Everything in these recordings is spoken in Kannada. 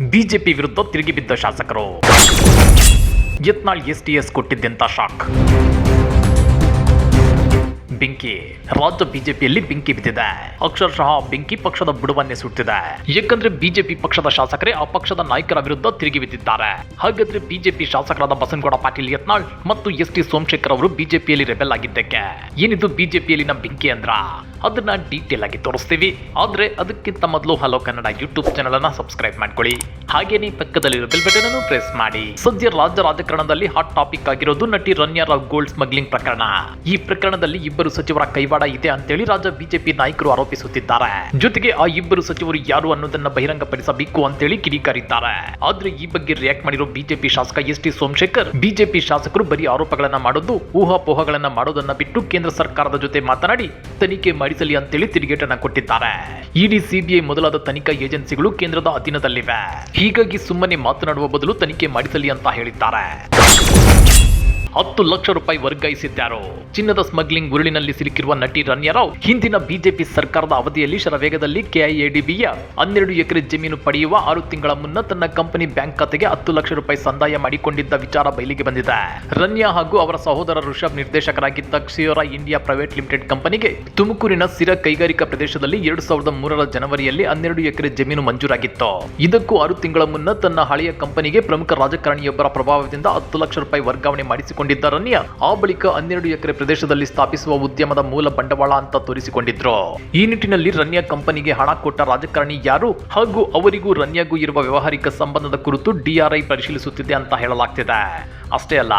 ಬಿಜೆಪಿ ವಿರುದ್ಧ ತಿರುಗಿ ಬಿದ್ದ ಶಾಸಕರು. ಯತ್ನಾಳ್ ಎಸ್ ಕೊಟ್ಟಿದ್ದಂಥ ಶಾಕ್. ಬೆಂಕಿ. ರಾಜ್ಯ ಬಿಜೆಪಿಯಲ್ಲಿ ಬೆಂಕಿ ಬಿದ್ದಿದೆ. ಅಕ್ಷರಶಃ ಬೆಂಕಿ ಪಕ್ಷದ ಬುಡವನ್ನೇ ಸುಟ್ಟಿದೆ ಏಕೆಂದ್ರೆ ಬಿಜೆಪಿ ಪಕ್ಷದ ಶಾಸಕರೇ ಆ ಪಕ್ಷದ ನಾಯಕರ ವಿರುದ್ಧ ತಿರುಗಿ ಬಿದ್ದಿದ್ದಾರೆ. ಹಾಗಾದ್ರೆ ಬಿಜೆಪಿ ಶಾಸಕರಾದ ಬಸನಗೌಡ ಪಾಟೀಲ್ ಯತ್ನಾಳ್ ಮತ್ತು ಎಸ್ ಟಿ ಸೋಮಶೇಖರ್ ಅವರು ಬಿಜೆಪಿಯಲ್ಲಿ ರೆಬೆಲ್ ಆಗಿದ್ದಕ್ಕೆ. ಏನಿದು ಬಿಜೆಪಿಯಲ್ಲಿನ ಬೆಂಕಿ ಅಂದ್ರ? ಅದನ್ನ ಡೀಟೇಲ್ ಆಗಿ ತೋರಿಸ್ತೀವಿ. ಆದ್ರೆ ಅದಕ್ಕಿಂತ ಮೊದಲು ಹಲೋ ಕನ್ನಡ ಯೂಟ್ಯೂಬ್ ಚಾನಲ್ ಅನ್ನ ಸಬ್ಸ್ಕ್ರೈಬ್ ಮಾಡ್ಕೊಳ್ಳಿ. ಹಾಗೇನೇ ಪಕ್ಕದಲ್ಲಿರೋ ಬೆಲ್ ಬಟನ್ ಅನ್ನು ಪ್ರೆಸ್ ಮಾಡಿ. ಸದ್ಯ ರಾಜ್ಯ ರಾಜಕಾರಣದಲ್ಲಿ ಹಾಟ್ ಟಾಪಿಕ್ ಆಗಿರೋದು ನಟಿ ರನ್ಯಾ ರಾವ್ ಗೋಲ್ಡ್ ಸ್ಮಗ್ಲಿಂಗ್ ಪ್ರಕರಣ. ಈ ಪ್ರಕರಣದಲ್ಲಿ ಇಬ್ಬರು ಸಚಿವರ ಕೈವಾಡ ಇದೆ ಅಂತೇಳಿ ರಾಜ್ಯ ಬಿಜೆಪಿ ನಾಯಕರು ಆರೋಪಿಸುತ್ತಿದ್ದಾರೆ. ಜೊತೆಗೆ ಆ ಇಬ್ಬರು ಸಚಿವರು ಯಾರು ಅನ್ನೋದನ್ನ ಬಹಿರಂಗಪಡಿಸಬೇಕು ಅಂತೇಳಿ ಕಿಡಿಕಾರಿದ್ದಾರೆ. ಆದ್ರೆ ಈ ಬಗ್ಗೆ ರಿಯಾಕ್ಟ್ ಮಾಡಿರೋ ಬಿಜೆಪಿ ಶಾಸಕ ಎಸ್ ಟಿ ಸೋಮಶೇಖರ್, ಬಿಜೆಪಿ ಶಾಸಕರು ಬರೀ ಆರೋಪಗಳನ್ನ ಮಾಡೋದು, ಊಹಾಪೋಹಗಳನ್ನ ಮಾಡೋದನ್ನ ಬಿಟ್ಟು ಕೇಂದ್ರ ಸರ್ಕಾರದ ಜೊತೆ ಮಾತನಾಡಿ ತನಿಖೆ ಮಾಡಿಸಲಿ ಅಂತೇಳಿ ತಿರುಗೇಟನ್ನ ಕೊಟ್ಟಿದ್ದಾರೆ. ಇಡಿ, ಸಿಬಿಐ ಮೊದಲಾದ ತನಿಖಾ ಏಜೆನ್ಸಿಗಳು ಕೇಂದ್ರದ ಅಧೀನದಲ್ಲಿವೆ. ಹೀಗಾಗಿ ಸುಮ್ಮನೆ ಮಾತನಾಡುವ ಬದಲು ತನಿಖೆ ಮಾಡಿಸಲಿ ಅಂತ ಹೇಳಿದ್ದಾರೆ. ಹತ್ತು ಲಕ್ಷ ರೂಪಾಯಿ ವರ್ಗಾಯಿಸಿದ್ದಾರೆ? ಚಿನ್ನದ ಸ್ಮಗ್ಲಿಂಗ್ ಉರುಳಿನಲ್ಲಿ ಸಿಲುಕಿರುವ ನಟಿ ರಣ್ಯರಾವ್ ಹಿಂದಿನ ಬಿಜೆಪಿ ಸರ್ಕಾರದ ಅವಧಿಯಲ್ಲಿ ಶರವೇಗದಲ್ಲಿ ಕೆಐಎಡಿಬಿಯ ಹನ್ನೆರಡು ಎಕರೆ ಜಮೀನು ಪಡೆಯುವ ಆರು ತಿಂಗಳ ಮುನ್ನ ತನ್ನ ಕಂಪನಿ ಬ್ಯಾಂಕ್ ಖಾತೆಗೆ ಹತ್ತು ಲಕ್ಷ ರೂಪಾಯಿ ಸಂದಾಯ ಮಾಡಿಕೊಂಡಿದ್ದ ವಿಚಾರ ಬಯಲಿಗೆ ಬಂದಿದೆ. ರನ್ಯಾ ಹಾಗೂ ಅವರ ಸಹೋದರ ಋಷಭ್ ನಿರ್ದೇಶಕರಾಗಿದ್ದ ಕ್ಷಿಯೋರಾ ಇಂಡಿಯಾ ಪ್ರೈವೇಟ್ ಲಿಮಿಟೆಡ್ ಕಂಪನಿಗೆ ತುಮಕೂರಿನ ಸಿರ ಕೈಗಾರಿಕಾ ಪ್ರದೇಶದಲ್ಲಿ ಎರಡು ಸಾವಿರದ ಮೂರರ ಜನವರಿಯಲ್ಲಿ ಹನ್ನೆರಡು ಎಕರೆ ಜಮೀನು ಮಂಜೂರಾಗಿತ್ತು. ಇದಕ್ಕೂ ಆರು ತಿಂಗಳ ಮುನ್ನ ತನ್ನ ಹಳೆಯ ಕಂಪನಿಗೆ ಪ್ರಮುಖ ರಾಜಕಾರಣಿಯೊಬ್ಬರ ಪ್ರಭಾವದಿಂದ ಹತ್ತು ಲಕ್ಷ ರೂಪಾಯಿ ವರ್ಗಾವಣೆ ಮಾಡಿಸಿಕೊಂಡಿದ್ದ ರನ್ಯಾ ಆ ಬಳಿಕ ಹನ್ನೆರಡು ಎಕರೆ ಪ್ರದೇಶದಲ್ಲಿ ಸ್ಥಾಪಿಸುವ ಉದ್ಯಮದ ಮೂಲ ಬಂಡವಾಳ ಅಂತ ತೋರಿಸಿಕೊಂಡಿದ್ರು. ಈ ನಿಟ್ಟಿನಲ್ಲಿ ರನ್ಯ ಕಂಪನಿಗೆ ಹಣ ಕೊಟ್ಟ ರಾಜಕಾರಣಿ ಯಾರು ಹಾಗೂ ಅವರಿಗೂ ರನ್ಯಾಗೂ ಇರುವ ವ್ಯವಹಾರಿಕ ಸಂಬಂಧದ ಕುರಿತು ಡಿಆರ್ಐ ಪರಿಶೀಲಿಸುತ್ತಿದೆ ಅಂತ ಹೇಳಲಾಗ್ತಿದೆ. ಅಷ್ಟೇ ಅಲ್ಲ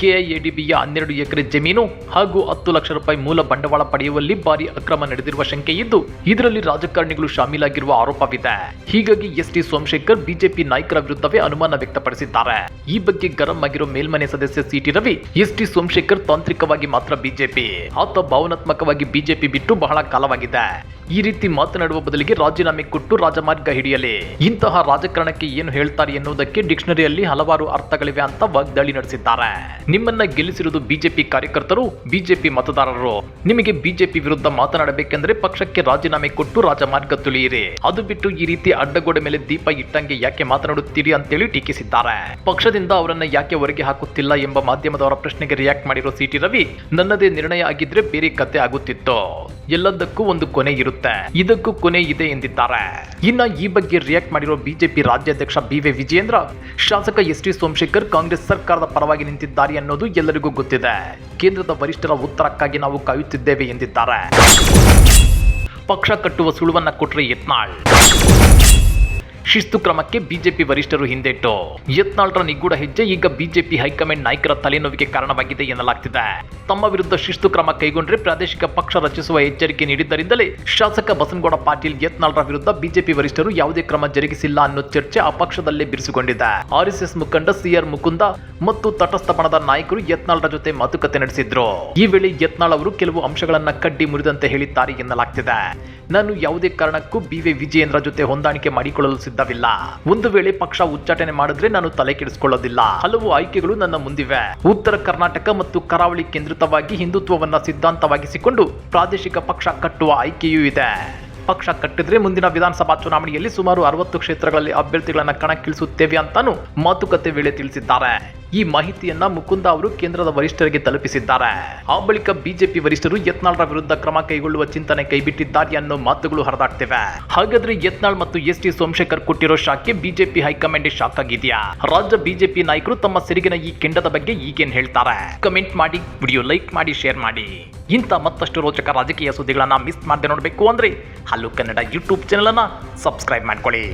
ಕೆಐಎಡಿಬಿಯ ಹನ್ನೆರಡು ಎಕರೆ ಜಮೀನು ಹಾಗೂ ಹತ್ತು ಲಕ್ಷ ರೂಪಾಯಿ ಮೂಲ ಬಂಡವಾಳ ಪಡೆಯುವಲ್ಲಿ ಭಾರಿ ಅಕ್ರಮ ನಡೆದಿರುವ ಶಂಕೆ ಇದ್ದು ಇದರಲ್ಲಿ ರಾಜಕಾರಣಿಗಳು ಶಾಮೀಲಾಗಿರುವ ಆರೋಪವಿದೆ. ಹೀಗಾಗಿ ಎಸ್ ಟಿ ಸೋಮಶೇಖರ್ ಬಿಜೆಪಿ ನಾಯಕರ ವಿರುದ್ಧವೇ ಅನುಮಾನ ವ್ಯಕ್ತಪಡಿಸಿದ್ದಾರೆ. ಈ ಬಗ್ಗೆ ಗರಂ ಆಗಿರೋ ಮೇಲ್ಮನೆ ಸದಸ್ಯ C T Ravi S T Somashekhar ತಾಂತ್ರಿಕವಾಗಿ ಮಾತ್ರ ಬಿಜೆಪಿ. ಆತ ಭಾವನಾತ್ಮಕವಾಗಿ ಬಿಜೆಪಿ ಬಿಟ್ಟು ಬಹಳ ಕಾಲವಾಗಿದೆ. ಈ ರೀತಿ ಮಾತನಾಡುವ ಬದಲಿಗೆ ರಾಜೀನಾಮೆ ಕೊಟ್ಟು ರಾಜಮಾರ್ಗ ಹಿಡಿಯಲಿ. ಇಂತಹ ರಾಜಕಾರಣಕ್ಕೆ ಏನು ಹೇಳ್ತಾರೆ ಎನ್ನುವುದಕ್ಕೆ ಡಿಕ್ಷನರಿಯಲ್ಲಿ ಹಲವಾರು ಅರ್ಥಗಳಿವೆ ಅಂತ ವಾಗ್ದಾಳಿ ನಡೆಸಿದ್ದಾರೆ. ನಿಮ್ಮನ್ನ ಗೆಲ್ಲಿಸಿರುವುದು ಬಿಜೆಪಿ ಕಾರ್ಯಕರ್ತರು, ಬಿಜೆಪಿ ಮತದಾರರು. ನಿಮಗೆ ಬಿಜೆಪಿ ವಿರುದ್ಧ ಮಾತನಾಡಬೇಕೆಂದ್ರೆ ಪಕ್ಷಕ್ಕೆ ರಾಜೀನಾಮೆ ಕೊಟ್ಟು ರಾಜಮಾರ್ಗ ತುಳಿಯಿರಿ. ಅದು ಬಿಟ್ಟು ಈ ರೀತಿ ಅಡ್ಡಗೋಡೆ ಮೇಲೆ ದೀಪ ಇಟ್ಟಂಗೆ ಯಾಕೆ ಮಾತನಾಡುತ್ತೀರಿ ಅಂತೇಳಿ ಟೀಕಿಸಿದ್ದಾರೆ. ಪಕ್ಷದಿಂದ ಅವರನ್ನ ಯಾಕೆ ಹೊರಗೆ ಹಾಕುತ್ತಿಲ್ಲ ಎಂಬ ಮಾಧ್ಯಮದವರ ಪ್ರಶ್ನೆಗೆ ರಿಯಾಕ್ಟ್ ಮಾಡಿರೋ ಸಿಟಿ ರವಿ, ನನ್ನದೇ ನಿರ್ಣಯ ಆಗಿದ್ರೆ ಬೇರೆ ಕತೆ ಆಗುತ್ತಿತ್ತು. ಎಲ್ಲದಕ್ಕೂ ಒಂದು ಕೊನೆ ಇರುತ್ತೆ ಇದಕ್ಕೂ ಕೊನೆ ಇದೆ ಎಂದಿದ್ದಾರೆ. ಇನ್ನ ಈ ಬಗ್ಗೆ ರಿಯಾಕ್ಟ್ ಮಾಡಿರೋ ಬಿಜೆಪಿ ರಾಜ್ಯಾಧ್ಯಕ್ಷ ಬಿ ವಿ ವಿಜಯೇಂದ್ರ, ಶಾಸಕ ಎಸ್ ಟಿ ಸೋಮಶೇಖರ್ ಕಾಂಗ್ರೆಸ್ ಸರ್ಕಾರದ ಪರವಾಗಿ ನಿಂತಿದ್ದಾರೆ ಅನ್ನೋದು ಎಲ್ಲರಿಗೂ ಗೊತ್ತಿದೆ. ಕೇಂದ್ರದ ವರಿಷ್ಠರ ಉತ್ತರಕ್ಕಾಗಿ ನಾವು ಕಾಯುತ್ತಿದ್ದೇವೆ ಎಂದಿದ್ದಾರೆ. ಪಕ್ಷ ಕಟ್ಟುವ ಸುಳುವನ್ನ ಕೊಟ್ರೆ ಯತ್ನಾಳ್. ಶಿಸ್ತು ಕ್ರಮಕ್ಕೆ ಬಿಜೆಪಿ ವರಿಷ್ಠರು ಹಿಂದೆಟ್ಟು ಯತ್ನಾಳ್ರ ನಿಗೂಢ ಹೆಜ್ಜೆ ಈಗ ಬಿಜೆಪಿ ಹೈಕಮಾಂಡ್ ನಾಯಕರ ತಲೆನೋವಿಗೆ ಕಾರಣವಾಗಿದೆ ಎನ್ನಲಾಗ್ತಿದೆ. ತಮ್ಮ ವಿರುದ್ಧ ಶಿಸ್ತು ಕ್ರಮ ಕೈಗೊಂಡ್ರೆ ಪ್ರಾದೇಶಿಕ ಪಕ್ಷ ರಚಿಸುವ ಎಚ್ಚರಿಕೆ ನೀಡಿದ್ದರಿಂದಲೇ ಶಾಸಕ ಬಸನಗೌಡ ಪಾಟೀಲ್ ಯತ್ನಾಳ್ರ ವಿರುದ್ಧ ಬಿಜೆಪಿ ವರಿಷ್ಠರು ಯಾವುದೇ ಕ್ರಮ ಜರುಗಿಸಿಲ್ಲ ಅನ್ನೋ ಚರ್ಚೆ ಆ ಪಕ್ಷದಲ್ಲೇ ಬಿರುಸುಗೊಂಡಿದೆ. ಆರ್ಎಸ್ಎಸ್ ಮುಖಂಡ ಸಿಆರ್ ಮುಕುಂದ ಮತ್ತು ತಟಸ್ಥ ಬಣದ ನಾಯಕರು ಯತ್ನಾಳ್ರ ಜೊತೆ ಮಾತುಕತೆ ನಡೆಸಿದ್ರು. ಈ ವೇಳೆ ಯತ್ನಾಳ್ ಅವರು ಕೆಲವು ಅಂಶಗಳನ್ನ ಕಡ್ಡಿ ಮುರಿದಂತೆ ಹೇಳಿದ್ದಾರೆ ಎನ್ನಲಾಗ್ತಿದೆ. ನಾನು ಯಾವುದೇ ಕಾರಣಕ್ಕೂ ಬಿ ವಿ ವಿಜಯೇಂದ್ರ ಜೊತೆ ಹೊಂದಾಣಿಕೆ ಮಾಡಿಕೊಳ್ಳಲು ಸಿದ್ಧವಿಲ್ಲ ಒಂದು ವೇಳೆ ಪಕ್ಷ ಉಚ್ಚಾಟನೆ ಮಾಡಿದ್ರೆ ನಾನು ತಲೆ ಕೆಡಿಸಿಕೊಳ್ಳೋದಿಲ್ಲ. ಹಲವು ಆಯ್ಕೆಗಳು ನನ್ನ ಮುಂದಿವೆ. ಉತ್ತರ ಕರ್ನಾಟಕ ಮತ್ತು ಕರಾವಳಿ ಕೇಂದ್ರಿತವಾಗಿ ಹಿಂದುತ್ವವನ್ನ ಸಿದ್ಧಾಂತವಾಗಿಸಿಕೊಂಡು ಪ್ರಾದೇಶಿಕ ಪಕ್ಷ ಕಟ್ಟುವ ಆಯ್ಕೆಯೂ ಇದೆ. ಪಕ್ಷ ಕಟ್ಟಿದ್ರೆ ಮುಂದಿನ ವಿಧಾನಸಭಾ ಚುನಾವಣೆಯಲ್ಲಿ ಸುಮಾರು ಅರವತ್ತು ಕ್ಷೇತ್ರಗಳಲ್ಲಿ ಅಭ್ಯರ್ಥಿಗಳನ್ನ ಕಣಕ್ಕಿಳಿಸುತ್ತೇವೆ ಅಂತಾನು ಮಾತುಕತೆ ವೇಳೆ ತಿಳಿಸಿದ್ದಾರೆ. ಈ ಮಾಹಿತಿಯನ್ನ ಮುಕುಂದ ಅವರು ಕೇಂದ್ರದ ವರಿಷ್ಠರಿಗೆ ತಲುಪಿಸಿದ್ದಾರೆ. ಆ ಬಳಿಕ ಬಿಜೆಪಿ ವರಿಷ್ಠರು ಯತ್ನಾಳ್ರ ವಿರುದ್ಧ ಕ್ರಮ ಕೈಗೊಳ್ಳುವ ಚಿಂತನೆ ಕೈಬಿಟ್ಟಿದ್ದಾರೆ ಅನ್ನೋ ಮಾತುಗಳು ಹರಿದಾಡ್ತಿವೆ ಹಾಗಾದ್ರೆ ಯತ್ನಾಳ್ ಮತ್ತು ಎಸ್ ಟಿ ಸೋಮಶೇಖರ್ ಕೊಟ್ಟಿರೋ ಶಾಕ್ಗೆ ಬಿಜೆಪಿ ಹೈಕಮಾಂಡ್ ಶಾಕ್ ಆಗಿದೆಯಾ? ರಾಜ್ಯ ಬಿಜೆಪಿ ನಾಯಕರು ತಮ್ಮ ಸಿರಿಗಿನ ಈ ಕೆಂಡದ ಬಗ್ಗೆ ಈಗೇನ್ ಹೇಳ್ತಾರೆ? ಕಮೆಂಟ್ ಮಾಡಿ, ವಿಡಿಯೋ ಲೈಕ್ ಮಾಡಿ, ಶೇರ್ ಮಾಡಿ. ಇಂಥ ಮತ್ತಷ್ಟು ರೋಚಕ ರಾಜಕೀಯ ಸುದ್ದಿಗಳನ್ನ ಮಿಸ್ ಮಾಡದೆ ನೋಡಬೇಕು ಅಂದ್ರೆ ಹಲೋ ಕನ್ನಡ ಯೂಟ್ಯೂಬ್ ಚಾನೆಲ್ ಅನ್ನ ಸಬ್ಸ್ಕ್ರೈಬ್ ಮಾಡ್ಕೊಳ್ಳಿ.